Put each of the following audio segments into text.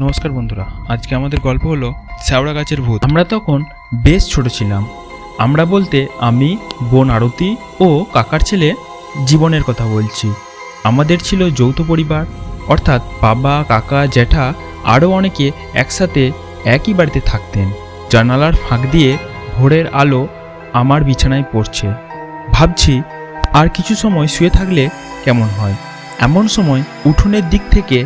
নমস্কার বন্ধুরা, আজকে আমাদের গল্প হলো শ্যাওড়া গাছের ভূত। আমরা তখন বেশ ছোট ছিলাম। আমরা বলতে আমি, বোন আরতি ও কাকার ছেলে জীবনের কথা বলছি। আমাদের ছিল যৌথ পরিবার, অর্থাৎ বাবা, কাকা, জ্যাঠা আরও অনেকে একসাথে একই বাড়িতে থাকতেন। জানালার ফাঁক দিয়ে ভোরের আলো আমার বিছানায় পড়ছে। ভাবছি, আর কিছু সময় শুয়ে থাকলে কেমন হয়? এমন সময় উঠোনের দিক থেকে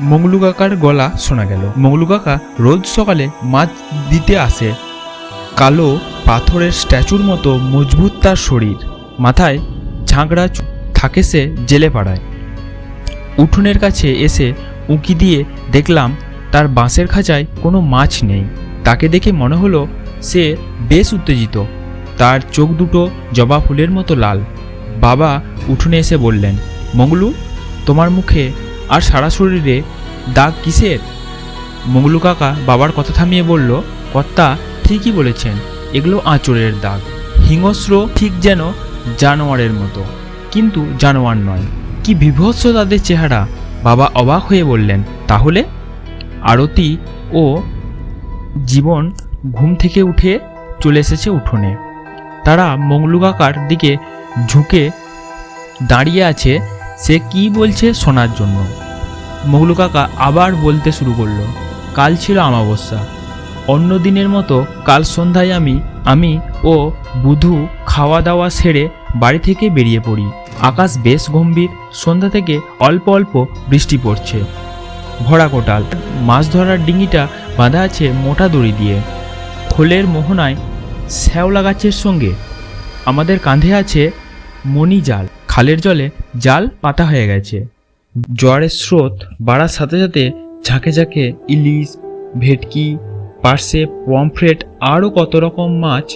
মংলু কাকার গলা শোনা গেল। মংলু কাকা রোজ সকালে মাছ দিতে আসে। কালো পাথরের স্ট্যাচুর মতো মজবুত তার শরীর। মাথায় ঝাঁকড়া থাকে সে জেলে পাড়ায়। উঠোনের কাছে এসে উঁকি দিয়ে দেখলাম তার বাঁশের খাঁচায় কোনো মাছ নেই। তাকে দেখে মনে হলো সে বেশ উত্তেজিত। তার চোখ দুটো জবা ফুলের মতো লাল। বাবা উঠোনে এসে বললেন, মঙ্গলু, তোমার মুখে আর সারা শরীরে দাগ কিসের? মঙ্গলু কাকা বাবার কথা থামিয়ে বলল, কর্তা ঠিকই বলেছেন, এগুলো আঁচড়ের দাগ। হিংস্র ঠিক যেন জানোয়ারের মতো, কিন্তু জানোয়ার নয়। কি বিভৎস তাদের চেহারা! বাবা অবাক হয়ে বললেন, তাহলে? আরতি ও জীবন ঘুম থেকে উঠে চলে এসেছে উঠোনে। তারা মঙ্গলু কাকার দিকে ঝুঁকে দাঁড়িয়ে আছে, সে কি বলছে শোনার জন্য? মগলু কাকা আবার বলতে শুরু করল, কাল ছিল অমাবস্যা অন্য দিনের মতো কাল সন্ধ্যায় আমি আমি ও বুধু খাওয়া দাওয়া সেরে বাড়ি থেকে বেরিয়ে পড়ি। আকাশ বেশ গম্ভীর, সন্ধ্যা থেকে অল্প অল্প বৃষ্টি পড়ছে। ভরা কোটাল। মাছ ধরার ডিঙিটা বাঁধা আছে মোটা দড়ি দিয়ে। খোলের মোহনায় শ্যাওলা গাছের সঙ্গে। আমাদের কাঁধে আছে মণি জাল। খালের জলে জাল পাতা হয়ে গেছে। জোয়ারের স্রোত বাড়ার সাথে সাথে ঝাঁকে ঝাঁকে ইলিশ, ভেটকি, পার্সে, পমফ্রেট আরও কত রকম মাছ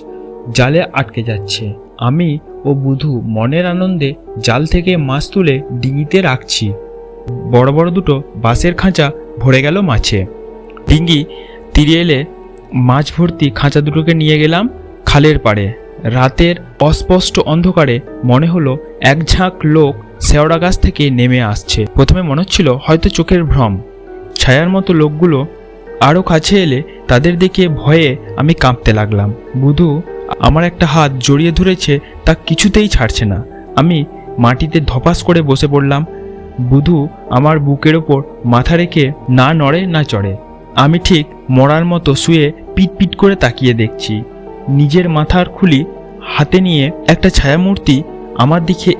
জালে আটকে যাচ্ছে। আমি ও বুধু মনের আনন্দে জাল থেকে মাছ তুলে ডিঙিতে রাখছি। বড় বড় দুটো বাঁশের খাঁচা ভরে গেল মাছে। ডিঙ্গি তীরে এলে মাছ ভর্তি খাঁচা দুটোকে নিয়ে গেলাম খালের পাড়ে। রাতের অস্পষ্ট অন্ধকারে মনে হলো এক ঝাঁক লোক শেওড়া গাছ থেকে নেমে আসছে। প্রথমে মনে হচ্ছিল হয়তো চোখের ভ্রম। ছায়ার মতো লোকগুলো আরও কাছে এলে তাদের দেখে ভয়ে আমি কাঁপতে লাগলাম। বুধু, আমার একটা হাত জড়িয়ে ধরেছে তা কিছুতেই ছাড়ছে না। আমি মাটিতে ধপাস করে বসে পড়লাম। বুধু আমার বুকের ওপর মাথা রেখে না নড়ে না চড়ে। আমি ঠিক মরার মতো শুয়ে পিট পিট করে তাকিয়ে দেখছি। নিজের মাথার খুলি হাতে নিয়ে একটা ছায়ামূর্তি আমার দিকে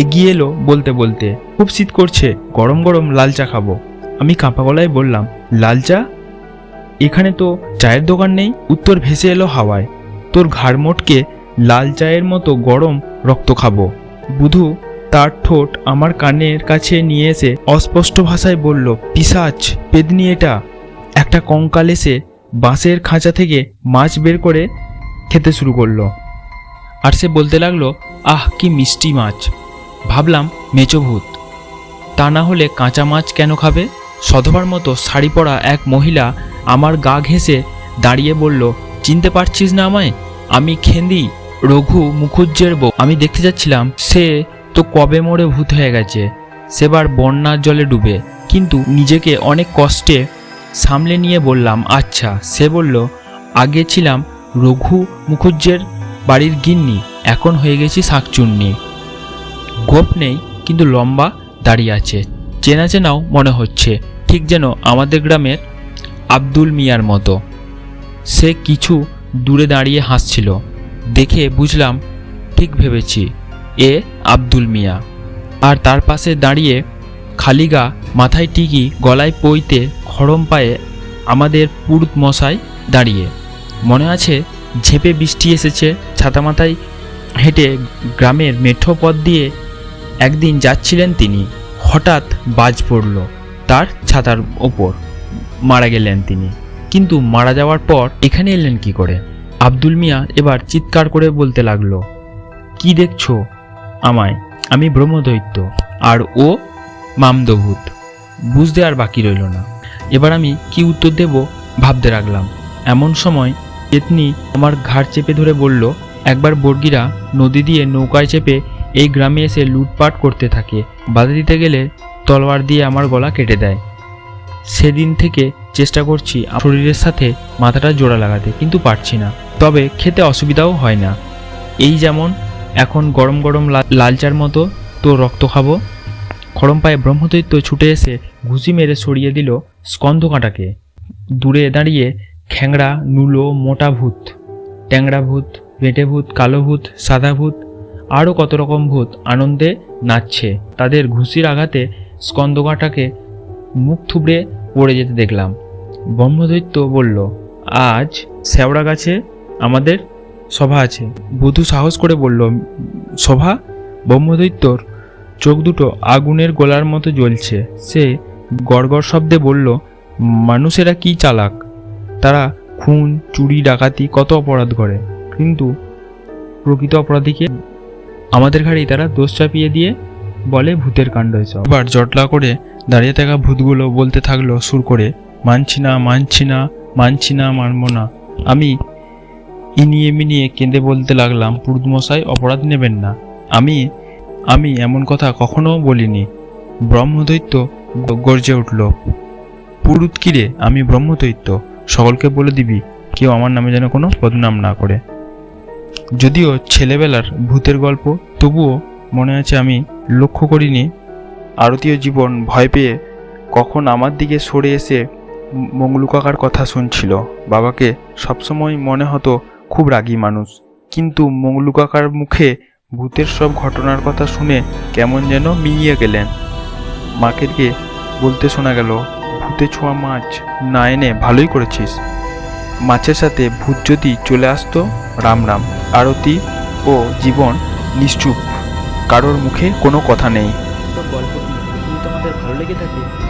এগিয়ে এলো বলতে বলতে। খুব শীত করছে, গরম গরম লাল চা খাব। আমি কাঁপা গলায় বললাম, লাল চা? এখানে তো চায়ের দোকান নেই? উত্তর ভেসে এলো হাওয়ায়, তোর ঘাড় মোটকে লাল চায়ের মতো গরম রক্ত খাব। বুধু তার ঠোঁট আমার কানের কাছে নিয়ে এসে অস্পষ্ট ভাষায় বলল, পিসাচ পেদনি এটা। একটা কঙ্কাল এসে বাঁশের খাঁচা থেকে মাছ বের করে খেতে শুরু করল। আর সে বলতে লাগল, আহ, কি মিষ্টি মাছ। ভাবলাম মেচো ভূত। তা না হলে কাঁচা মাছ কেন খাবে? সধবার মতো শাড়ি পরা এক মহিলা আমার গা ঘেঁষে দাঁড়িয়ে বলল, চিনতে পারছিস না আমায়? আমি খেন্দি, রঘু মুখুজ্জের বউ। আমি দেখতে যাচ্ছিলাম, সে তো কবে মরে ভূত হয়ে গেছে। সেবার বন্যার জলে ডুবে। কিন্তু নিজেকে অনেক কষ্টে সামলে নিয়ে বললাম আচ্ছা। সে বলল, আগে ছিলাম রঘু মুখুজ্জের বাড়ির গিন্নি, এখন হয়ে গেছি শাকচুন্নি। গোপ নেই, কিন্তু লম্বা দাঁড়িয়ে আছে। চেনা চেনাও মনে হচ্ছে, ঠিক যেন আমাদের গ্রামের আব্দুল মিয়ার মতো। সে কিছু দূরে দাঁড়িয়ে হাসছিল। দেখে বুঝলাম, ঠিক ভেবেছি, এ আব্দুল মিয়া। আর তার পাশে দাঁড়িয়ে খালি গা মাথায় টিকি গলায় পইতে খড়ম পায়ে আমাদের পুরুত মশাই দাঁড়িয়ে। মনে আছে ঝেপে বৃষ্টি এসেছে। ছাতা মাথায় হেঁটে গ্রামের মেঠো পথ দিয়ে একদিন যাচ্ছিলেন তিনি। হঠাৎ বাজ পড়ল তার ছাতার ওপর। মারা গেলেন তিনি। কিন্তু মারা যাওয়ার পর এখানে এলেন কি করে? আব্দুল মিয়া এবার চিৎকার করে বলতে লাগল, কি দেখছ আমায়? আমি ব্রহ্মদৈত্য। আর ও মামদভূত। বুঝতে আর বাকি রইল না। এবার আমি কি উত্তর দেব ভাবতে রাখলাম এমন সময় পেতনি আমার ঘাড় চেপে ধরে বলল, একবার বর্গিরা নদী দিয়ে নৌকায় চেপে এই গ্রামে এসে লুটপাট করতে থাকে। বাধা দিতে গেলে তলোয়ার দিয়ে আমার গলা কেটে দেয়। সেদিন থেকে চেষ্টা করছি শরীরের সাথে মাথাটা জোড়া লাগাতে, কিন্তু পারছি না। তবে খেতে অসুবিধাও হয় না। এই যেমন, এখন গরম গরম লা- লাল চার মতো তো রক্ত খাব। খড়ম পায়ে ব্রহ্মদৈত্য ছুটে এসে ঘুষি মেরে সরিয়ে দিল স্কন্ধ কাঁটাকে দূরে দাঁড়িয়ে খ্যাংড়া, নুলো, মোটা ভূত ট্যাংরা ভূত, বেঁটে ভূত, কালো ভূত, সাদা ভূত, আরও কত রকম ভূত আনন্দে নাচছে। তাদের ঘুষির আঘাতে স্কন্দকাটাকে মুখ থুবড়ে পড়ে যেতে দেখলাম। ব্রহ্মদৈত্য বলল, আজ শ্যাওড়া গাছে আমাদের সভা আছে। বধূ সাহস করে বলল, সভা? ব্রহ্মদৈত্যর চোখ দুটো আগুনের গোলার মতো জ্বলছে। সে গড়গড় শব্দে বলল, মানুষেরা কি চালাক? তারা খুন, চুরি, ডাকাতি, কত অপরাধ করে। কিন্তু প্রকৃত অপরাধীকে আমাদের ঘাড়েই তারা দোষ চাপিয়ে দিয়ে বলে ভূতের কাণ্ড হয়েছে এবার জটলা করে দাঁড়িয়ে থাকা ভূতগুলো বলতে থাকল সুর করে, মানছি না মানছি না মানছি না, মানব না। আমি ইনিয়ে মিনিয়ে কেঁদে বলতে লাগলাম পুরুতমশাই অপরাধ নেবেন না। আমি আমি এমন কথা কখনো বলিনি। ব্রহ্মদৈত্য গর্জে উঠল, পুরুত কিরে আমি ব্রহ্মদৈত্য। সকলকে বলে দিবি, কেউ আমার নামে যেন কোনো বদনাম না করে। যদিও ছেলেবেলার ভূতের গল্প, তবুও মনে আছে আমি লক্ষ্য করিনি। আরতীয় জীবন ভয় পেয়ে কখন আমার দিকে সরে এসে ম- মঙ্গলু কাকার কথা শুনছিল। বাবাকে সবসময় মনে হতো খুব রাগী মানুষ। কিন্তু মঙ্গলু কাকার মুখে ভূতের সব ঘটনার কথা শুনে কেমন যেন মিলিয়ে গেলেন। মাকে বলতে শোনা গেল ভূতে ছোঁয়া মাছ না এনে ভালোই করেছিস। মাছের সাথে ভূত যদি চলে আসতো, রাম রাম। আরতি ও জীবন নিশ্চুপ। কারোর মুখে কোনো কথা নেই। তোমাদের ভালো লেগে থাকে